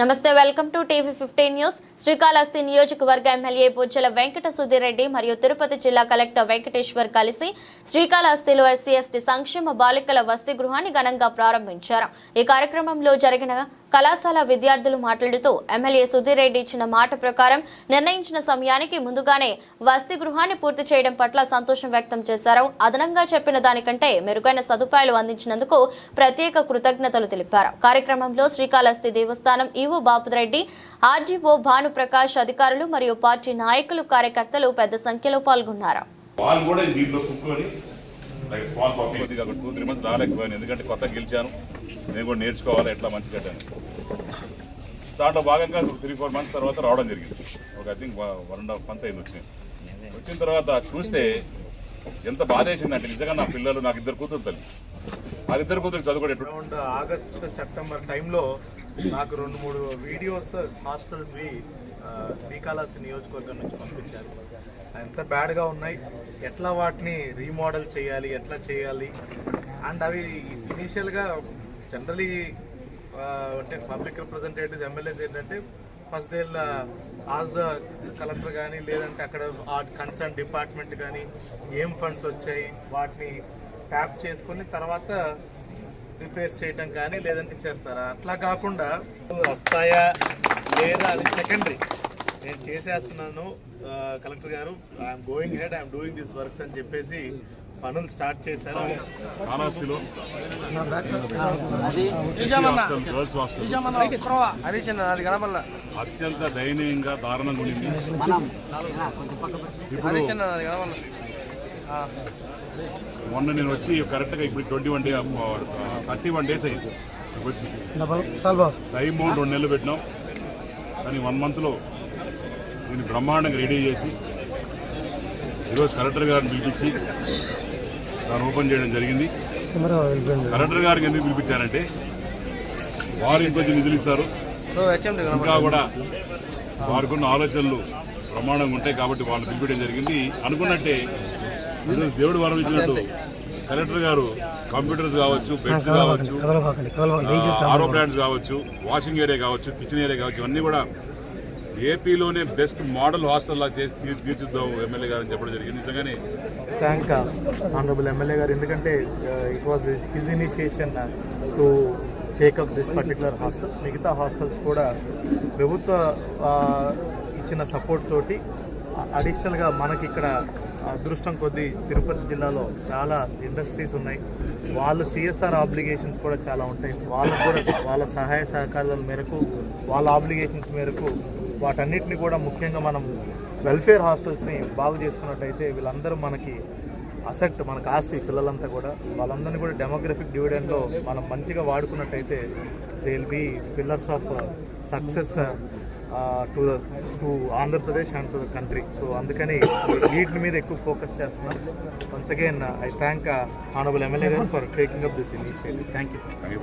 నమస్తే welcome to TV fifteen news. Srikalahasti నియోజకవర్గ MLA Bojjala Venkata Sudhi Reddy మరియు తిరుపతి జిల్లా కలెక్టర్ వెంకటేశ్వర్ కలిసి శ్రీకాళహస్తిలో ఎస్సీ ఎస్టీ సంక్షేమ బాలికల వసతి గృహాన్ని ఘనంగా ప్రారంభించారు. ఈ కార్యక్రమంలో జరిగిన కళాశాల విద్యార్థులు మాట్లాడుతూ ఎమ్మెల్యే సుధీర్ రెడ్డి ఇచ్చిన మాట ప్రకారం నిర్ణయించిన సమయానికి ముందుగానే వసతి గృహాన్ని పూర్తి చేయడం పట్ల సంతోషం వ్యక్తం చేశారు. అదనంగా చెప్పిన దానికంటే మెరుగైన సదుపాయాలు అందించినందుకు ప్రత్యేక కృతజ్ఞతలు తెలిపారు. కార్యక్రమంలో శ్రీకాళహస్తి దేవస్థానం ఈవో బాపురెడ్డి ఆర్జీఓ భానుప్రకాష్ అధికారులు మరియు పార్టీ నాయకులు కార్యకర్తలు పెద్ద సంఖ్యలో పాల్గొన్నారు. రాలేకపోయాను. ఎందుకంటే కొత్త గెలిచాను. నేను కూడా నేర్చుకోవాలి ఎట్లా మంచి కట్టాను దాంట్లో భాగంగా త్రీ ఫోర్ మంత్స్ తర్వాత రావడం జరిగింది. ఒక I think one and half month అయింది వచ్చింది. వచ్చిన తర్వాత చూస్తే ఎంత బాధ వేసిందంటే నిజంగా నా పిల్లలు నాకు ఇద్దరు కూతురు తల్లి. ఆ ఇద్దరు కూతురు చదువుకోవడం ఎటు ఆగస్ట్ సెప్టెంబర్ టైంలో నాకు రెండు మూడు వీడియోస్ హాస్టల్స్వి శ్రీకాళహస్తి నియోజకవర్గం నుంచి పంపించారు. ఎంత బ్యాడ్గా ఉన్నాయి ఎట్లా వాటిని రీమోడల్ చేయాలి ఎట్లా చేయాలి? అండ్ అవి ఇనీషియల్గా జనరలీ అంటే పబ్లిక్ రిప్రజెంటేటివ్స్ ఎమ్మెల్యేస్ ఏంటంటే first they ask the collector కానీ లేదంటే అక్కడ ఆ కన్సర్న్ డిపార్ట్మెంట్ కానీ ఏం ఫండ్స్ వచ్చాయి వాటిని ట్యాప్ చేసుకుని తర్వాత రిపేర్స్ చేయటం కానీ లేదంటే చేస్తారా? అట్లా కాకుండా వస్తాయా లేదా అది సెకండరీ నేను చేసేస్తున్నాను కలెక్టర్ గారు I'm going head I'm doing this works అని చెప్పేసి పనులు స్టార్ట్ చేశారు. గడపల్ల. అత్యంత దయనీయంగా దారుణంగా ఉండింది. ఇప్పుడు మొన్న నేను వచ్చి కరెక్ట్గా ఇప్పుడు twenty one day thirty one days అయింది. వచ్చి. టైం బౌండ్ రెండు నెలలు పెట్టినాం. కానీ వన్ మంత్లో దీన్ని బ్రహ్మాండంగా రెడీ చేసి ఈరోజు కలెక్టర్ గారిని పిలిపించి దాన్ని ఓపెన్ చేయడం జరిగింది. కలెక్టర్ గారికి ఎందుకు పిలిపించారంటే వారు ఇంకొంచెం నిధులు ఇస్తారు. ఇంకా కూడా వారికి ఉన్న ఆలోచనలు ప్రమాణంగా ఉంటాయి కాబట్టి వాళ్ళు పిలిపించడం జరిగింది. అనుకున్నట్టే ఈరోజు దేవుడు వరం ఇచ్చినట్టు కలెక్టర్ గారు కంప్యూటర్స్ కావచ్చు బెడ్స్ కావచ్చు ఆరో బ్రాండ్స్ కావచ్చు వాషింగ్ ఏరియా కావచ్చు కిచెన్ ఏరియా కావచ్చు ఇవన్నీ కూడా ఏపీలోనే బెస్ట్ మోడల్ హాస్టల్లా చేసి తీర్చిద్దాం ఎమ్మెల్యే గారు అని చెప్పడం జరిగింది. నిజంగానే థ్యాంక్ ఆనరబుల్ ఎమ్మెల్యే గారు. ఎందుకంటే it was his initiation to take up this particular hostel మిగతా హాస్టల్స్ కూడా ప్రభుత్వ uh, ఇచ్చిన సపోర్ట్ తోటి uh, అడిషనల్గా మనకి ఇక్కడ uh, అదృష్టం కొద్దీ తిరుపతి జిల్లాలో చాలా ఇండస్ట్రీస్ ఉన్నాయి. వాళ్ళు సిఎస్ఆర్ ఆబ్లిగేషన్స్ కూడా చాలా ఉంటాయి. వాళ్ళకు కూడా వాళ్ళ సహాయ సహకారాల మేరకు వాళ్ళ ఆబ్లిగేషన్స్ మేరకు వాటన్నిటిని కూడా ముఖ్యంగా మనం వెల్ఫేర్ హాస్టల్స్ని బాగు చేసుకున్నట్టయితే వీళ్ళందరూ మనకి అసెట్ మనకు ఆస్తి పిల్లలంతా కూడా. వాళ్ళందరినీ కూడా డెమోగ్రఫిక్ డివిడెండ్లో మనం మంచిగా వాడుకున్నట్టయితే they will be pillars of success to to Andhra Pradesh and to the country so అందుకని వీటి మీద ఎక్కువ ఫోకస్ చేస్తున్నాం. Once again I thank honourable MLA గారు for taking up this initiative thank you